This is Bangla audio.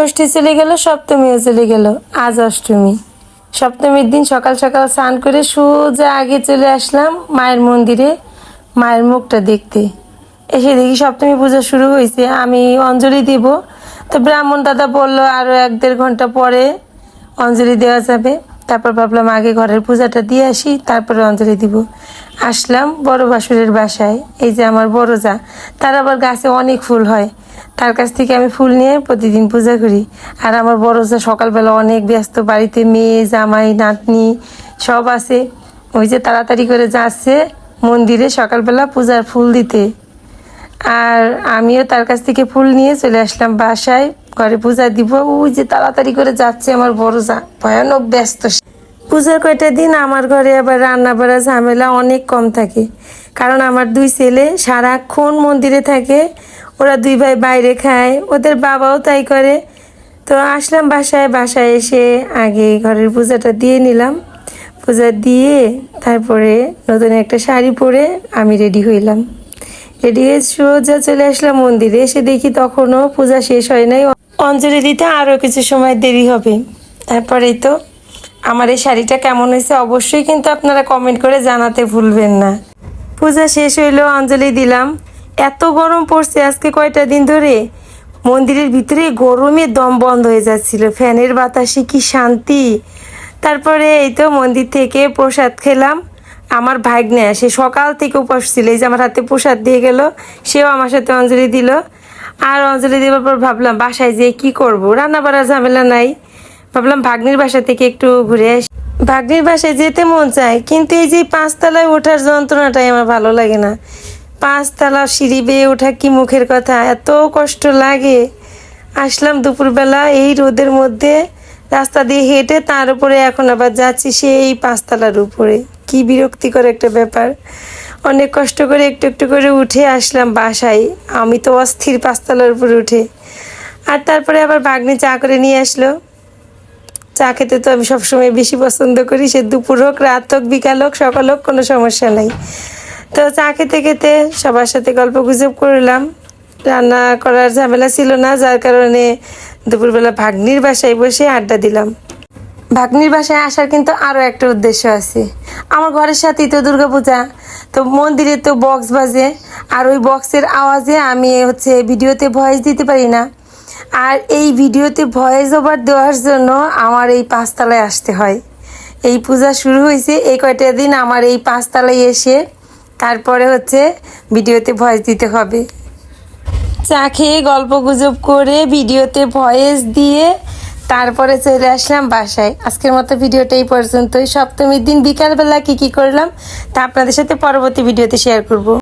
ষষ্ঠী চলে গেল, সপ্তমীও চলে গেল। আজ অষ্টমী। সপ্তমীর দিন সকাল সকাল স্নান করে সোজা আগে চলে আসলাম মায়ের মন্দিরে, মায়ের মুখটা দেখতে। এসে দেখি সপ্তমী পূজা শুরু হয়েছে, আমি অঞ্জলি দিব। তো ব্রাহ্মণ দাদা বলল আরও এক দেড় ঘণ্টা পরে অঞ্জলি দেওয়া যাবে। তারপর ভাবলাম, আগে ঘরের পূজাটা দিয়ে আসি, তারপরে অঞ্জলি দিব। আসলাম বড় বাসুরের বাসায়, এই যে আমার বড় যা। তার আবার গাছে অনেক ফুল হয়। তার কাছ থেকে আমি ফুল নিয়ে প্রতিদিন পূজা করি। আর আমার বড় যা সকালবেলা অনেক ব্যস্ত বাড়িতে মেয়ে, জামাই, নাতনি সব আছে। ওই যে তাড়াতাড়ি করে যাচ্ছে মন্দিরে সকালবেলা পূজার ফুল দিতে। আর আমিও তার কাছ থেকে ফুল নিয়ে চলে আসলাম বাসায়। ঘরে পূজা দিব। ওই যে তাড়াতাড়ি করে যাচ্ছে আমার বড় যা। ভয়ানক ব্যস্ত পূজার কয়টা দিন আমার ঘরে আবার রান্না বাড়া ঝামেলা অনেক কম থাকে। কারণ আমার দুই ছেলে সারাক্ষণ মন্দিরে থাকে। ওরা দুই ভাই বাইরে খায়, ওদের বাবাও তাই করে। তো আসলাম বাসায় বাসায় এসে আগে ঘরের পূজাটা দিয়ে নিলাম। পূজা দিয়ে তারপরে নতুন একটা শাড়ি পরে আমি রেডি হইলাম। রেডি হয়ে সোজা চলে আসলাম মন্দিরে। এসে দেখি তখনও পূজা শেষ হয় নাই। অঞ্জলি দিতে আরও কিছু সময় দেরি হবে। তারপরেই তো আমার এই শাড়িটা কেমন হয়েছে অবশ্যই কিন্তু আপনারা কমেন্ট করে জানাতে ভুলবেন না। পূজা শেষ হইল, অঞ্জলি দিলাম। এত গরম পড়ছে আজকে কয়টা দিন ধরে? মন্দিরের ভিতরে গরমে দম বন্ধ হয়ে যাচ্ছিল। ফ্যানের বাতাসে কি শান্তি? তারপরে এই তো মন্দির থেকে প্রসাদ খেলাম। আমার ভাগ্নে সে সকাল থেকে উপাস ছিল। এই যে আমার হাতে প্রসাদ দিয়ে গেল, সেও আমার সাথে অঞ্জলি দিল। আর অঞ্জলি দেওয়ার পর ভাবলাম, বাসায় যেয়ে কি করব? রান্না বাড়ার ঝামেলা নাই। ভাবলাম ভাগ্নির বাসা থেকে একটু ঘুরে আসি। ভাগ্নির বাসায় যেতে মন চায়, কিন্তু এই যে পাঁচতলায় ওঠার যন্ত্রণাটাই আমার ভালো লাগে না। পাঁচতলা সিঁড়ি বেয়ে ওঠা কি মুখের কথা? এত কষ্ট লাগে। আসলাম দুপুরবেলা এই রোদের মধ্যে। রাস্তা দিয়ে হেঁটে তার উপরে এখন আবার যাচ্ছি সেই পাঁচতলার উপরে। কি বিরক্তিকর একটা ব্যাপার। অনেক কষ্ট করে একটু একটু করে উঠে আসলাম বাসায়। আমি তো অস্থির পাঁচতলার উপরে উঠে। আর তারপরে আবার বাগনি চা করে নিয়ে আসলো। চা খেতে তো আমি সবসময় বেশি পছন্দ করি। সে দুপুর হোক, রাত হোক, বিকাল হোক, সকাল হোক, কোনো সমস্যা নাই। তো চা খেতে খেতে সবার সাথে গল্প গুজব করলাম। রান্না করার ঝামেলা ছিল না, যার কারণে দুপুরবেলা ভাগ্নির বাসায় বসে আড্ডা দিলাম। ভাগ্নির বাসায় আসার কিন্তু আরও একটা উদ্দেশ্য আছে। আমার ঘরের সাথেই তো দুর্গাপূজা। তো মন্দিরে তো বক্স বাজে, আর ওই বক্সের আওয়াজে আমি হচ্ছে ভিডিওতে ভয়েস দিতে পারি না। আর এই ভিডিওতে ভয়েস ওভার দেওয়ার জন্য আমার এই পাঁচতলায় আসতে হয়। এই পূজা শুরু হয়েছে এই কয়টা দিন আমার এই পাঁচতলায় এসে তারপরে হচ্ছে ভিডিওতে ভয়েস দিতে হবে। চা খেয়ে গল্প গুজব করে ভিডিওতে ভয়েস দিয়ে তারপরে চলে আসলাম বাসায়। আজকের মতো ভিডিওটাই এই পর্যন্তই। সপ্তমীর দিন বিকালবেলা কি কি করলাম তা আপনাদের সাথে পরবর্তী ভিডিওতে শেয়ার করব।